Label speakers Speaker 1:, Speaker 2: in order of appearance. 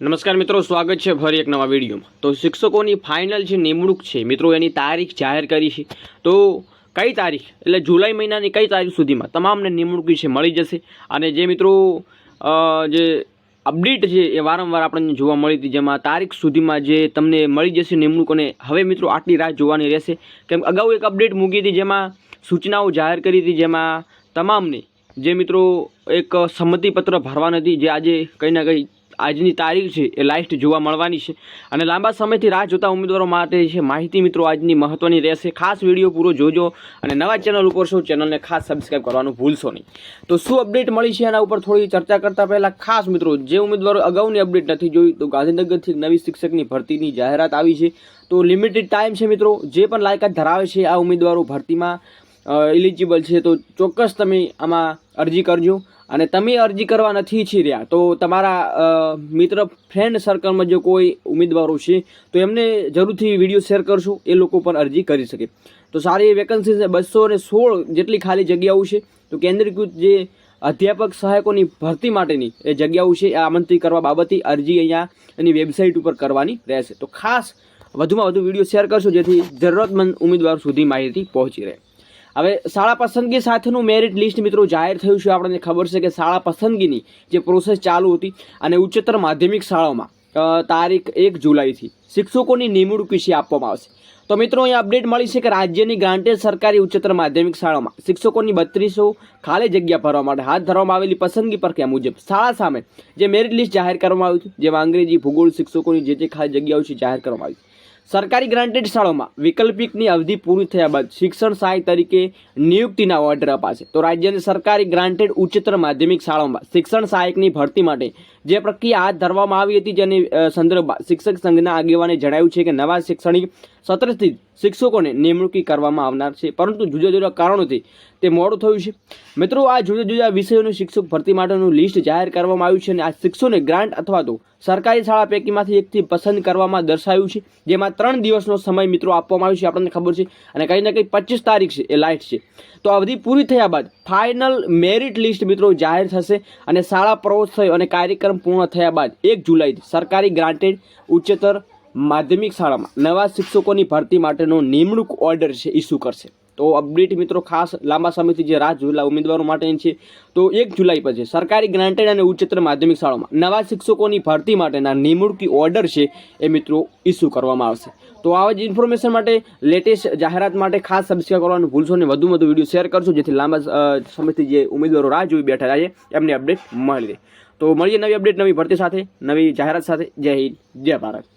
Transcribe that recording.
Speaker 1: નમસ્કાર મિત્રો, સ્વાગત છે ફરી એક નવા વિડીયોમાં. તો શિક્ષકોની ફાઇનલ જે નિમણૂક છે, મિત્રો, એની તારીખ જાહેર કરી છે. તો કઈ તારીખ? એટલે જુલાઈ મહિનાની કઈ તારીખ સુધીમાં તમામને નિમણૂક છે મળી જશે? અને જે મિત્રો જે અપડેટ છે એ વારંવાર આપણને જોવા મળી હતી, જેમાં તારીખ સુધીમાં જે તમને મળી જશે નિમણૂક અને હવે મિત્રો આટલી રાહ જોવાની રહેશે. કેમ અગાઉ એક અપડેટ મૂકી હતી, જેમાં સૂચનાઓ જાહેર કરી હતી, જેમાં તમામને જે મિત્રો એક સંમતિપત્ર ભરવા નથી જે આજે કંઈ ના કંઈ આજની તારીખ છે એ લાસ્ટ જોવા મળવાની છે. અને લાંબા સમયથી રાહ જોતા ઉમેદવારો માટે છે માહિતી મિત્રો આજની મહત્વની રહેશે. ખાસ વીડિયો પૂરો જોજો અને નવા ચેનલ ઉપર શું ચેનલને ખાસ સબસ્ક્રાઈબ કરવાનું ભૂલશો નહીં. તો શું અપડેટ મળી છે એના ઉપર થોડી ચર્ચા કરતા પહેલાં ખાસ મિત્રો, જે ઉમેદવારો અગાઉની અપડેટ નથી જોઈ તો ગાંધીનગરથી નવી શિક્ષકની ભરતીની જાહેરાત આવી છે. તો લિમિટેડ ટાઈમ છે મિત્રો, જે પણ લાયકાત ધરાવે છે આ ઉમેદવારો ભરતીમાં એલિજિબલ છે તો ચોક્કસ તમે આમાં અરજી કરજો. અને તમે અરજી કરવા નથી ઈચ્છી રહ્યા, તો તમારા મિત્ર ફ્રેન્ડ સર્કલમાં જો કોઈ ઉમેદવારો છે, તો એમને જરૂરથી વીડિયો શેર કરશો, એ લોકો પણ અરજી કરી શકે. તો સારી વેકન્સી છે, બસો ને સોળ જેટલી ખાલી જગ્યાઓ છે, તો કેન્દ્રીકૃત જે અધ્યાપક સહાયકોની ભરતી માટેની એ જગ્યાઓ છે, એ આમંત્રિત કરવા બાબતે અરજી અહીંયા એની વેબસાઇટ ઉપર કરવાની રહેશે. તો ખાસ વધુમાં વધુ વીડિયો શેર કરશો, જેથી જરૂરતમંદ ઉમેદવાર સુધી માહિતી પહોંચી રહે. હવે શાળા પસંદગી સાથેનું મેરિટ લિસ્ટ મિત્રો જાહેર થયું છે. આપણને ખબર છે કે શાળા પસંદગીની જે પ્રોસેસ ચાલુ હતી અને ઉચ્ચતર માધ્યમિક શાળાઓમાં તારીખ એક જુલાઈથી શિક્ષકોની નિમણૂક વિશે આપવામાં આવશે. તો મિત્રો, અહીં અપડેટ મળી છે કે રાજ્યની ગ્રાન્ટેડ સરકારી ઉચ્ચતર માધ્યમિક શાળામાં શિક્ષકોની બત્રીસો ખાલી જગ્યા ભરવા માટે હાથ ધરવામાં આવેલી પસંદગી પ્રક્રિયા મુજબ શાળા સામે જે મેરિટ લિસ્ટ જાહેર કરવામાં આવ્યું હતું, જેમાં અંગ્રેજી, ભૂગોળ શિક્ષકોની જે તે ખાલી જગ્યાઓ છે જાહેર કરવામાં આવી. સરકારી ગ્રાન્ટેડ શાળાઓમાં વૈકલ્પિકની અવધિ પૂરી થયા બાદ શિક્ષણ સહાય તરીકે નિયુક્તિના ઓર્ડર અપાશે. તો રાજ્યની સરકારી ગ્રાન્ટેડ ઉચ્ચતર માધ્યમિક શાળાઓમાં શિક્ષણ સહાયકની ભરતી માટે જે પ્રક્રિયા હાથ ધરવામાં આવી હતી જેની સંદર્ભમાં શિક્ષક સંઘના આગેવાને જણાવ્યું છે કે નવા શૈક્ષણિક સત્રથી શિક્ષકોને નિમણૂકી કરવામાં આવનાર છે. પરંતુ જુદા જુદા કારણોથી તે મોડું થયું છે. મિત્રો, આ જુદા જુદા વિષયોની શિક્ષક ભરતી માટેનું લિસ્ટ જાહેર કરવામાં આવ્યું છે અને આ શિક્ષકોને ગ્રાન્ટ અથવા તો સરકારી શાળા પૈકીમાંથી એકથી પસંદ કરવામાં દર્શાવ્યું છે. જેમાં ત્રણ દિવસનો સમય મિત્રો આપવામાં આવ્યો છે. આપણને ખબર છે. અને કંઈ ને કંઈ પચીસ તારીખ છે, એ લાઇટ છે. તો અવધિ પૂરી થયા બાદ ફાઇનલ મેરિટ લિસ્ટ મિત્રો જાહેર થશે અને શાળા પ્રવેશ થયો અને કાર્યક્રમ પૂર્ણ થયા બાદ એક જુલાઈથી સરકારી ગ્રાન્ટેડ ઉચ્ચતર માધ્યમિક શાળામાં નવા શિક્ષકોની ભરતી માટેનો નિમણૂક ઓર્ડર છે ઇસ્યુ કરશે. તો અપડેટ મિત્રો ખાસ લાંબા સમયથી જે રાહ જોયેલા ઉમેદવારો માટેની છે, તો એક જુલાઈ પછી સરકારી ગ્રાન્ટેડ અને ઉચ્ચતર માધ્યમિક શાળામાં નવા શિક્ષકોની ભરતી માટેના નિમણૂકી ઓર્ડર છે, એ મિત્રો ઇસ્યુ કરવામાં આવશે. તો આવા જ ઇન્ફોર્મેશન માટે લેટેસ્ટ જાહેરાત માટે ખાસ સબસ્ક્રાઈબ કરવાનું ભૂલશો ને વધુ વધુ વીડિયો શેર કરશો, જેથી લાંબા સમયથી જે ઉમેદવારો રાહ જોઈ બેઠા છે, એમને અપડેટ મળી રહે. તો મળીએ નવી અપડેટ નવી ભરતી સાથે, નવી જાહેરાત સાથે. જય હિન્દ, જય ભારત.